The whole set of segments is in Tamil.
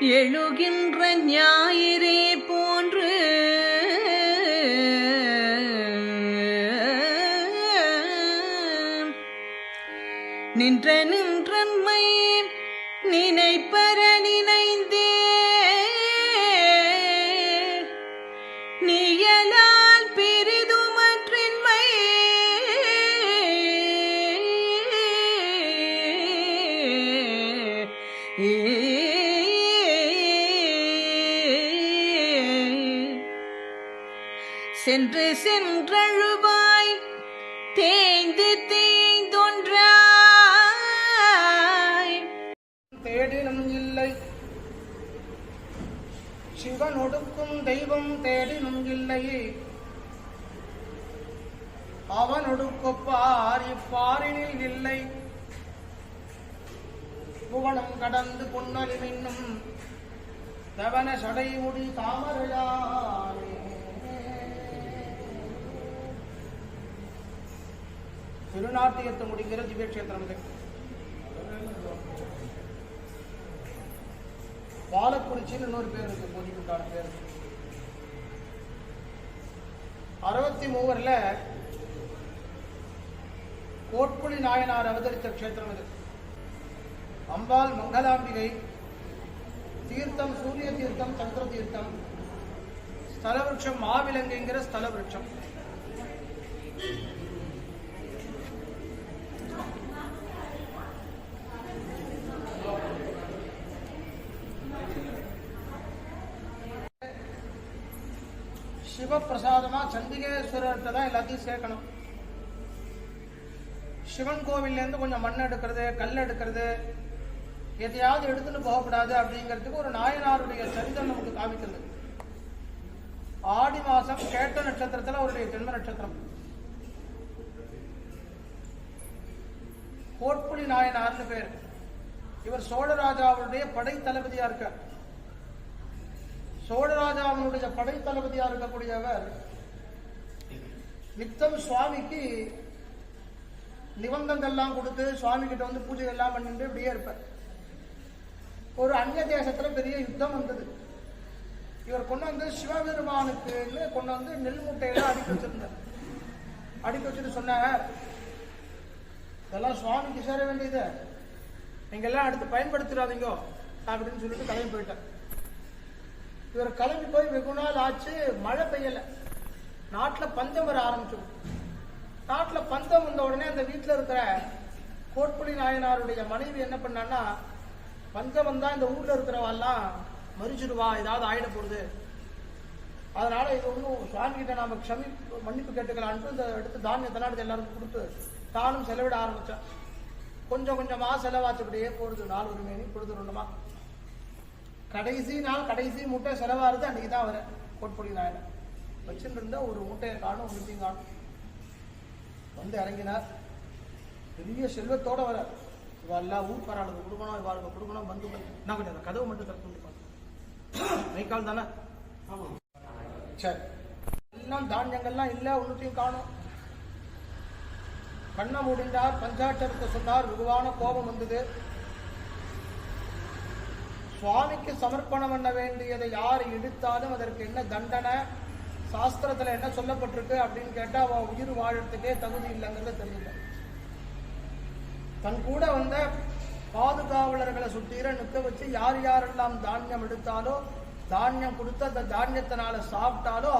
எழுகின்ற ஞாயிறே போன்று நின்றன ஒடுக்கும் தேடினும் இல்லையே. அவனொடுக்கொப்பார் இப்பாரினில் இல்லை புவனம் கடந்து பொன்னலி மின்னும் தவன சடைமுடி தாமரையானே. திருநாட்டியத்து முடிங்கிற திவ்யக்ஷேத்திரம் பாலக்குறிச்சின்னு இன்னொரு பேர் இருக்கு பூஜைக்குண்டான பேர் இருக்கு. அறுபத்தி மூவர்ல கோட்புலி நாயனார் அவதரித்த க்ஷேத்திரம் இது. அம்பாள் மங்களாம்பிகை தீர்த்தம் சூரிய தீர்த்தம் சந்திர தீர்த்தம் ஸ்தல மாவிலங்குங்கிற மாவிலங்கைங்கிற தான் எல்லாத்தையும் சேர்க்கணும். சிவன் கோவில்லேருந்து கொஞ்சம் மண் எடுக்கிறது கல் எடுக்கிறது எதையாவது எடுத்துட்டு போகக்கூடாது அப்படிங்கிறதுக்கு ஒரு நாயனாருடைய சரிதம் நமக்கு காமிக்கிறது. ஆடி மாசம் கேட்ட நட்சத்திரத்துல அவருடைய ஜென்ம நட்சத்திரம். கோட்புலி நாயனார்னு பேர். இவர் சோழராஜாவுடைய படை தளபதியா இருக்கார். சோழராஜாவினுடைய படை தளபதியா இருக்கக்கூடியவர் நித்தம் சுவாமிக்கு நிபந்தங்கள்லாம் கொடுத்து சுவாமி கிட்ட வந்து பூஜை எல்லாம் பண்ணிட்டு இப்படியே இருப்பார். ஒரு அந்நிய தேசத்துல பெரிய யுத்தம் வந்தது. இவர் கொண்டு வந்து சிவபெருமானுக்குன்னு கொண்டு வந்து நெல் மூட்டையெல்லாம் அடுக்கி வச்சிருந்தார். அடுக்கி வச்சுட்டு சொன்னாங்க இதெல்லாம் சுவாமிக்கு சேர வேண்டியது. நீங்க எல்லாம் அடுத்து பயன்படுத்திடாதீங்க அப்படின்னு சொல்லிட்டு கிளம்பி போயிட்டார். இவர் கிளம்பி போய் வெகு நாள் ஆச்சு மழை பெய்யலை. நாட்டில் பஞ்சம் வர ஆரம்பிச்சோம் நாட்டில் பஞ்சம் வந்த உடனே அந்த வீட்டில் இருக்கிற கோட்புலி நாயனாருடைய மனைவி என்ன பண்ணான்னா பஞ்சம் வந்தால் இந்த ஊரில் இருக்கிறவாள்லாம் மறிச்சிடுவா ஏதாவது ஆயிட போகுது. அதனால இது ஒன்றும் சுவாமி கிட்ட நாம க்ஷமி மன்னிப்பு கேட்டுக்கலான்ட்டு இந்த எடுத்து தானியத்தெல்லாம் எடுத்து எல்லாருக்கும் கொடுத்து தானும் செலவிட ஆரம்பித்தான் கொஞ்சம் கொஞ்சமாக செலவாச்சபடியே போடுது. நாள் ஒரு மேனி பொழுது ரெண்டுமா. கடைசி நாள் கடைசி மூட்டை செலவாகிறது அன்னைக்கு தான் வரேன் கோட்பொடி நாயனை வச்சுட்டு ஒரு மூட்டையை காணும் ஒன்றையும் காணும். வந்து இறங்கினார். பெரிய செல்வத்தோட வர இவெல்லாம் ஊர் பராளுக்கு கொடுக்கணும் இவாளுக்கு கொடுக்கணும் வந்து நான் கொஞ்சம் அந்த கதவு மட்டும் திறக்க முடியும் பார்த்தேன் மைக்கால் தானே? சரி. எல்லாம் தானியங்கள்லாம் இல்லை ஒன்றுத்தையும் காணும். கண்ணை முடிந்தார் பஞ்சாட்சரத்தை சொன்னார். வெகுவான கோபம் வந்தது. சுவாமிக்கு சமர்ப்பணம் பண்ண வேண்டியதை யார் எடுத்தாலும் அதற்கு என்ன தண்டனை? சாஸ்திரத்துல என்ன சொல்லப்பட்டிருக்கு அப்படின்னு கேட்டா அவள் உயிர் வாழறதுக்கே தகுதி இல்லைங்கிறத தெரியல தன் கூட வந்த பாதுகாவலர்களை சுத்தீர நிற்க வச்சு யார் யாரெல்லாம் தானியம் எடுத்தாலோ தானியம் கொடுத்து அந்த தானியத்தினால சாப்பிட்டாலோ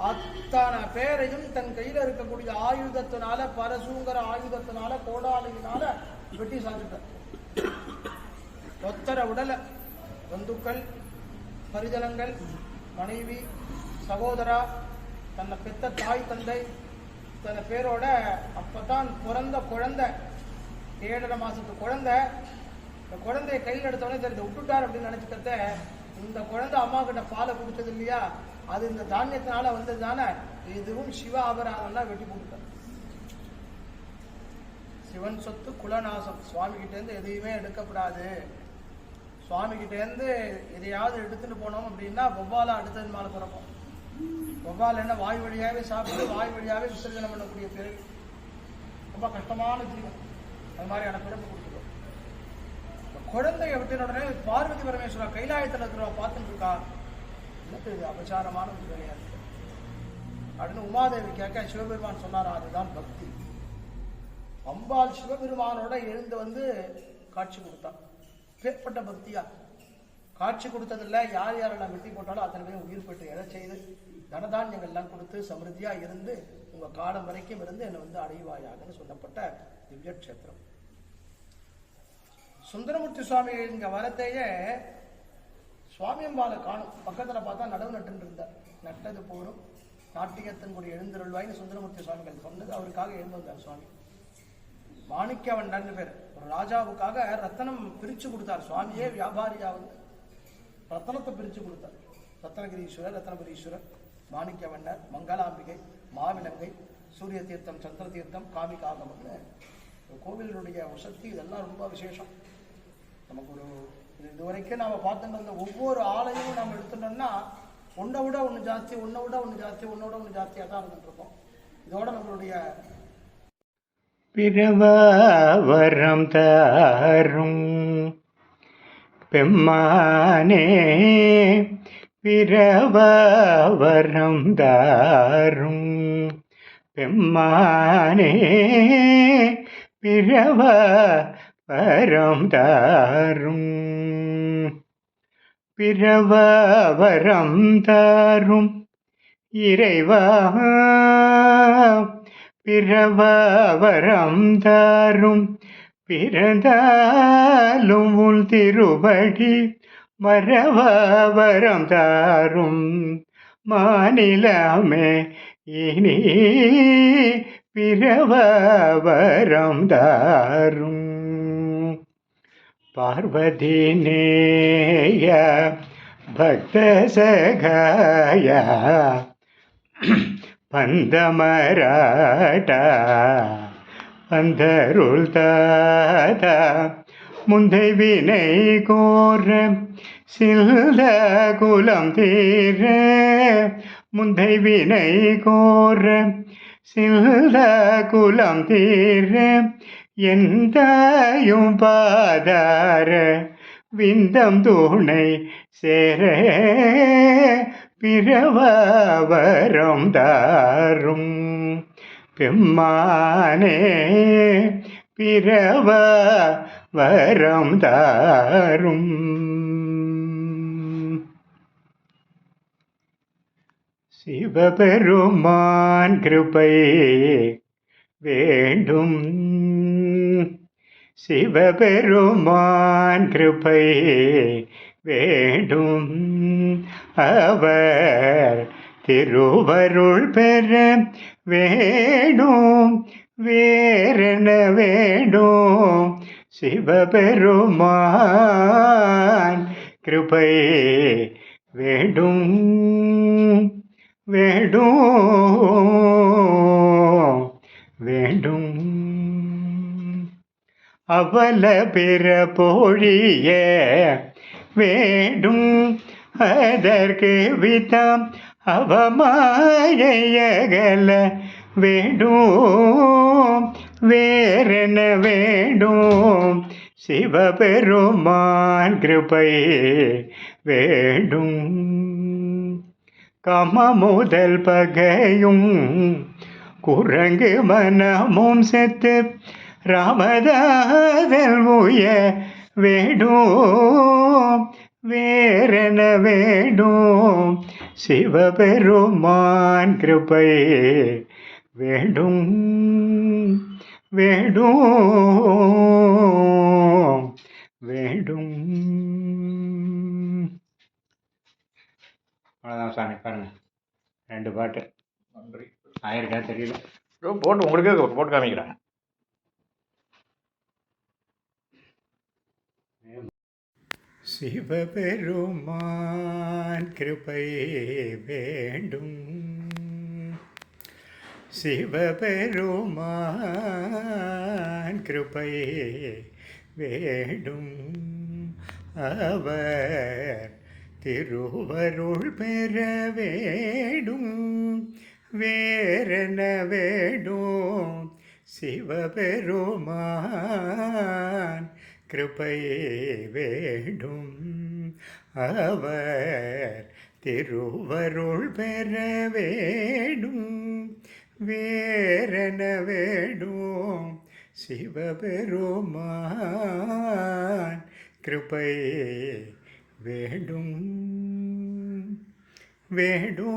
அத்தனை பேரையும் தன் கையில இருக்கக்கூடிய ஆயுதத்தினால பரசுங்கிற ஆயுதத்தினால கோடாலியினால வெட்டி சாதிட்டார் ஒத்தர உடலை பந்துக்கள் பரிஜனங்கள் மனைவி சகோதரா தன்னை பெத்த தாய் தந்தை தன்னை பேரோட அப்பதான் பிறந்த குழந்தை ஏழரை மாசத்து குழந்தை இந்த குழந்தைய கையில் எடுத்தவொடனே தெரிஞ்ச விட்டுட்டார் அப்படின்னு நினைச்சுக்கிறத இந்த குழந்தை அம்மா கிட்ட பாலை கொடுத்தது இல்லையா? அது இந்த தானியத்தினால வந்தது தானே இதுவும் சிவ அபராதம் வெட்டி போட்டுட்டார். சிவன் சொத்து குலநாசம். சுவாமி கிட்டேருந்து எதையுமே எடுக்கப்படாது. சுவாமி கிட்டேருந்து எதையாவது எடுத்துட்டு போனோம் அப்படின்னா வௌவாலா அடுத்தது மேலே பிறப்போம் வவ்வால் என்ன வாய் வழியாகவே சாப்பிட்டு வாய் வழியாகவே விசர்ஜனம் பண்ணக்கூடிய பிறகு ரொம்ப கஷ்டமான ஜீவன். அது மாதிரியான பிறப்பு கொடுத்துருவோம் குழந்தைய விட்டின உடனே பார்வதி பரமேஸ்வரா கைலாயத்தில் இருக்கிறவா பார்த்துட்டு இருக்கா. எனக்கு இது அபச்சாரமான ஒரு கிடையாது அப்படின்னு உமாதேவி கேட்க சிவபெருமான் சொன்னாரா அதுதான் பக்தி. அம்பாள் சிவபெருமானோட எழுந்து வந்து காட்சி கொடுத்தான் பேர்பட்ட பக்தியா? காட்சி கொடுத்ததில்ல. யார் யாரெல்லாம் வெட்டி போட்டாலும் அத்தனை பேரும் உயிர் பெற்று எதை செய்து தனதானியங்கள்லாம் கொடுத்து சமிருத்தியா இருந்து உங்க காலம் வரைக்கும் இருந்து என்னை வந்து அடைவாயாகன்னு சொல்லப்பட்ட திவ்ய கஷேத்திரம். சுந்தரமூர்த்தி சுவாமி இங்க வரத்தையே சுவாமியம்பாலை காணும். பக்கத்துல பார்த்தா நடவு நட்டு இருந்தார். நட்டது போரும். நாட்டியத்தின் கூட எழுந்தருள்வாய்னு சுந்தரமூர்த்தி சுவாமிகள் சொன்னது அவருக்காக எழுந்து வந்தார் சுவாமி. மாணிக்கவன் பேர். ஒரு ராஜாவுக்காக ரத்தனம் பிரிச்சு கொடுத்தார். சுவாமியே வியாபாரியா வந்து. ரத்தனத்தை பிரிச்சு கொடுத்தார். ரத்னகிரீஸ்வரர் ரத்னபுரீஸ்வரர் மாணிக்கவண்ணர் மங்களாம்பிகை மாவிலங்கை சூரிய தீர்த்தம் சந்திர தீர்த்தம் காமிகாகம்னு கோவிலினுடைய கோவிலுடைய சக்தி இதெல்லாம் ரொம்ப விசேஷம். நமக்கு ஒரு இது இதுவரைக்கும் நாம பார்த்துட்டு வந்த ஒவ்வொரு ஆலையும் நம்ம எடுத்துட்டோம்னா ஒன்றை விட ஒன்று ஜாஸ்தி ஒன்றை விட ஒன்று ஜாஸ்தி ஒன்றை விட ஒன்று ஜாஸ்தியாக தான் இருந்துட்டு இருக்கோம். இதோட நம்மளுடைய பிறவரம் தாரும் பெம்மானே பிறவரம் தாரும். பெம்மானே பிறவ வரம் தாரும். பிறவ வரம் தாரும். இறைவா பிறவ வரம் தாரும். பிறந்தாலும் உன் திருவடி மரவரம் தாரும். மாநிலமே இனி பிறவரம் தாரும். பார்வதி நேய பக்த சகாய பந்தமராட்டா. பந்தருள் தாதா முந்தை வினை கோர சில்த குலம் தீர முந்தை வினை கோர சில்த குலம் தீர எந்தாயும் பாதார விந்தம் தூணை சேர பிறவரம் தாரும். பெம்மானே பிறவ வரம் தாரும். சிவபெருமான் கிருபை வேண்டும். சிவபெருமான் கிருபை வேண்டும். அவர் திருவருள் பெற வேணும் வேறென வேணும். சிவபெருமான் கிருபை வேண்டும் வேண்டும் வேண்டும் அவல பிற போழிய வேண்டும் அதற்கு விதம் அவமாயகல வேண்டும் வேறென வேண்டும் சிவபெருமான் கிருபை வேண்டும். கம முதல் பகையும் குரங்கு மனமும் செத்து ராமதாதல் உய வேண்டும் வேறென வேண்டும். சிவபெருமான் கிருபை வேண்டும் வேண்டும் வேண்டும். அவ்வளோதான் சாமி பாருங்க. ரெண்டு பாட்டு. நன்றி. ஆயிருக்கா தெரியல. போட்டு உங்களுக்கே ஒரு போட்டு காமிக்கிறேன். சிவபெருமான் கிருபை வேண்டும். சிவபெருமான் கிருபை வேண்டும். அவர் திருவருள் பெற வேண்டும். வேறென வேண்டும்? சிவபெருமான் கிருபை வேண்டும். அவர் திருவருள் பெற வேண்டும். வேறென வேண்டும். சிவபெருமான் கிருபை வேண்டும். வேண்டும்.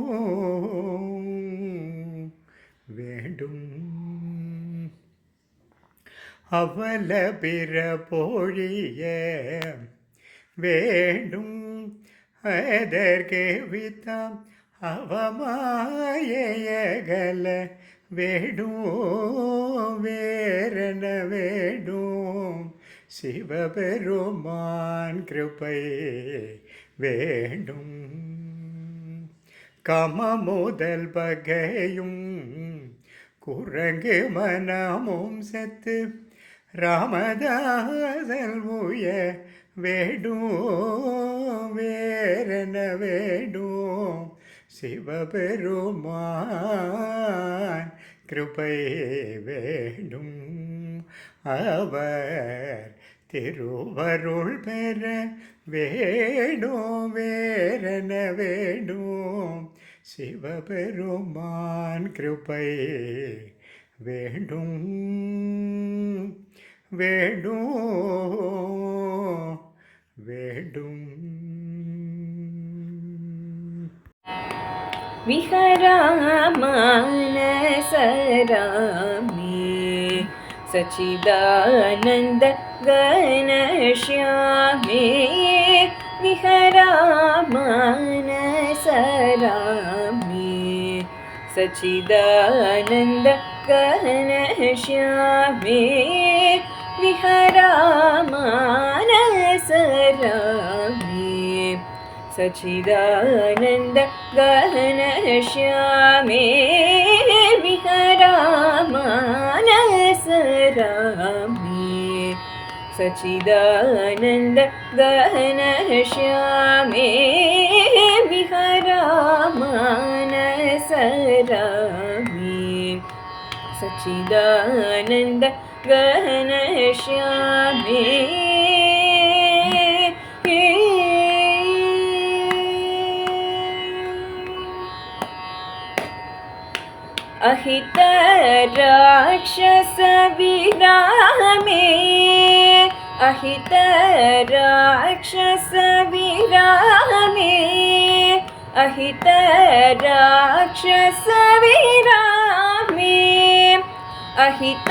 வேண்டும். அவல பிற போழிய வேண்டும். அதற்கு வித்தம் அவமாயகல வேடும் வேறன வேடும் சிவபெருமான் கிருப்பை வேண்டும். கம முதல் பகையும் குரங்கு மனமும் செத்து ராமதாசல் உய வேடும் வேறென வேடும். சிவபெருமான் கிருபை வேண்டும். அவர் திருவருள் பெற வேணும் வேறென வேணும் சிவபெருமான் கிருபை வேண்டும். വേണു വേടും. വിഹരാമാനസരാമി സച്ചിദാനന്ദ ഗണശ്യാമേ വിഹരാമാനസരാമി സച്ചിദാനന്ദ ഗണശ്യാമേ विहरामानसरामे सच्चिदानन्द गहनश्यामे विहरामानसरामे सच्चिदानन्द गहनश्यामे विहरामानसरामे सच्चिदानन्द गहनश्यामे अहित राक्षस विरामे अहित राक्षस विरामे अहित राक्षस विरामे अहित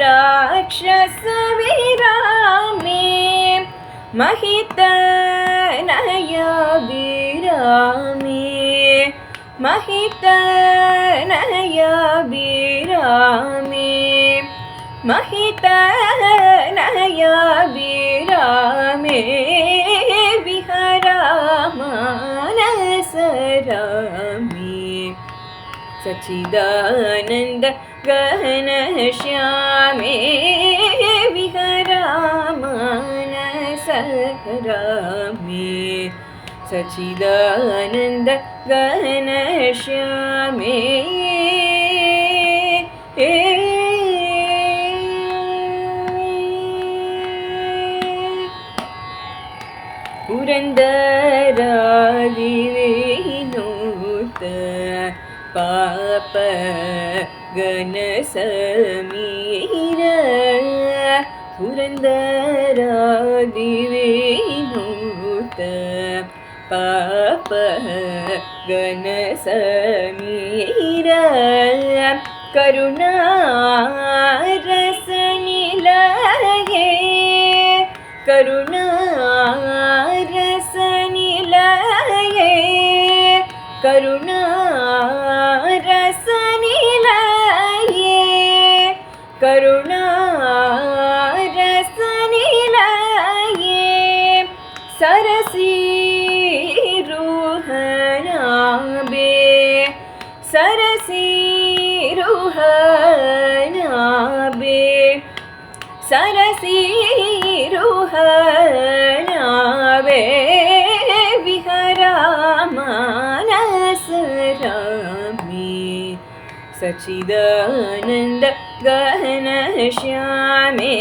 राक्षस विरामे महित नय विरामे महित नय विरामे महित नय विरामे विहरामानसरामे सच्चिदानन्द गहनश्यामे विहरामानसरामे सचिदानन्द गहनश्यामे पुरन्दरादिवेनोत पाप ഗനസമീര പുരന്ദരാദിവേനൂത്ത പാപ ഗനസമീര കരുണാ സരസീരുഹനാവേ വിഹരാമാനസരാമി സച്ചിദാനന്ദ ഗഹന ശ്യാമേ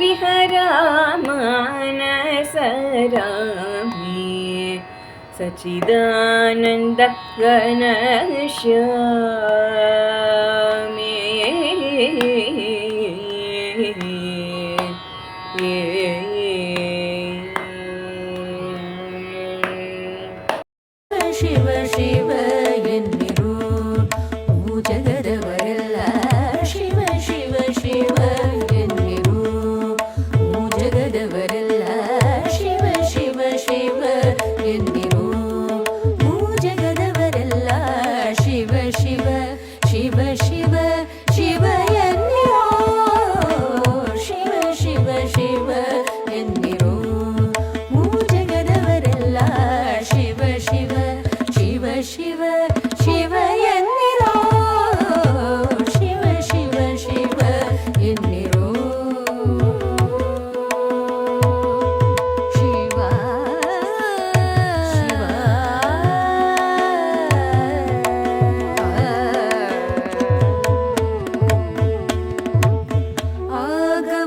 വിഹരാമാനസരാമി सच्चिदानन्दगणश्य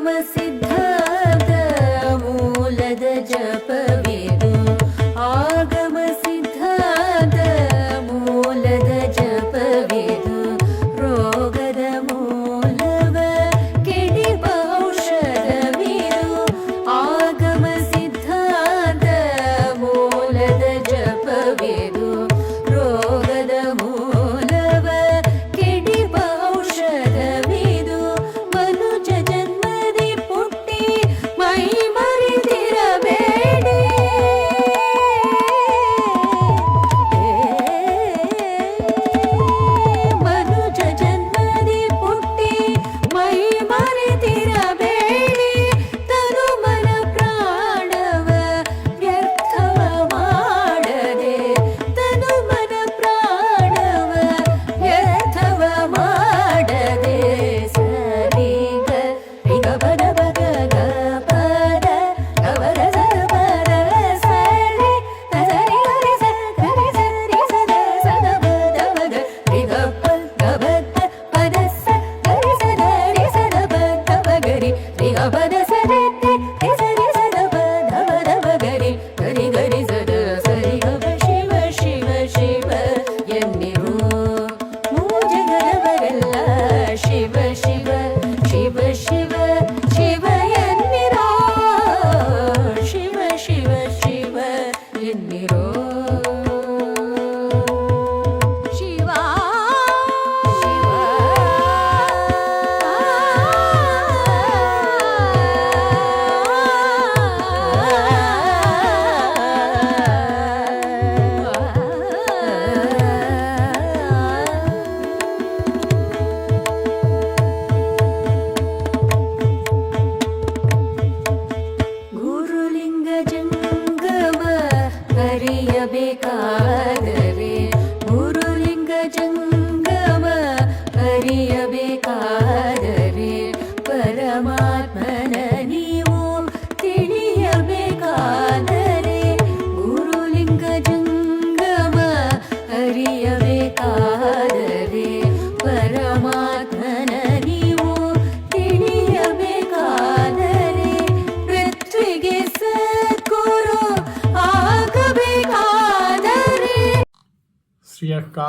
uma cidade.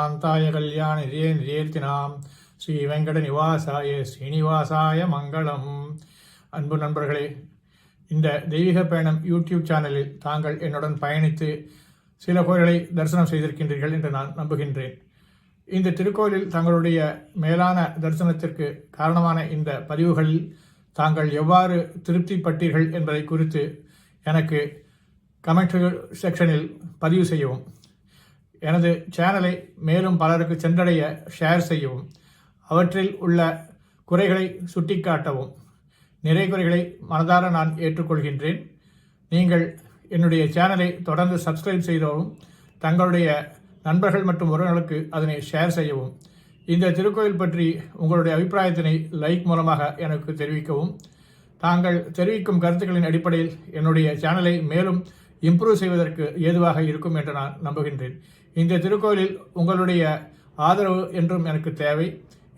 சாந்தாய கல்யாண நிதியே நிதியேர்த்தினாம் ஸ்ரீ வெங்கட நிவாசாய ஸ்ரீனிவாசாய மங்களம் அன்பு நண்பர்களே இந்த தெய்வீக பயணம் யூடியூப் சேனலில் தாங்கள் என்னுடன் பயணித்து சில கோயில்களை தரிசனம் செய்திருக்கின்றீர்கள் என்று நான் நம்புகின்றேன். இந்த திருக்கோயிலில் தங்களுடைய மேலான தரிசனத்திற்கு காரணமான இந்த பதிவுகளில் தாங்கள் எவ்வாறு திருப்திப்பட்டீர்கள் என்பதை குறித்து எனக்கு கமெண்ட் செக்ஷனில் பதிவு செய்யவும். எனது சேனலை மேலும் பலருக்கு சென்றடைய ஷேர் செய்யவும் அவற்றில் உள்ள குறைகளை சுட்டிக்காட்டவும் நிறை குறைகளை மனதார நான் ஏற்றுக்கொள்கின்றேன். நீங்கள் என்னுடைய சேனலை தொடர்ந்து சப்ஸ்கிரைப் செய்தவும் தங்களுடைய நண்பர்கள் மற்றும் உறவினர்களுக்கு அதனை ஷேர் செய்யவும் இந்த திருக்கோயில் பற்றி உங்களுடைய அபிப்பிராயத்தினை லைக் மூலமாக எனக்கு தெரிவிக்கவும் தாங்கள் தெரிவிக்கும் கருத்துக்களின் அடிப்படையில் என்னுடைய சேனலை மேலும் இம்ப்ரூவ் செய்வதற்கு ஏதுவாக இருக்கும் என்று நான் நம்புகின்றேன். இந்த திருக்கோயிலில் உங்களுடைய ஆதரவு என்றும் எனக்கு தேவை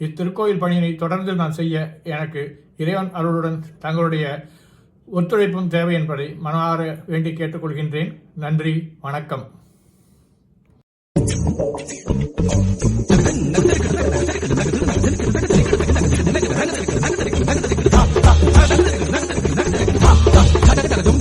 இத்திருக்கோயில் பணியினை தொடர்ந்து நான் செய்ய எனக்கு இறைவன் அருளுடன் தங்களுடைய ஒத்துழைப்பும் தேவை என்பதை மனமாற வேண்டி கேட்டுக்கொள்கின்றேன் நன்றி வணக்கம் Thank.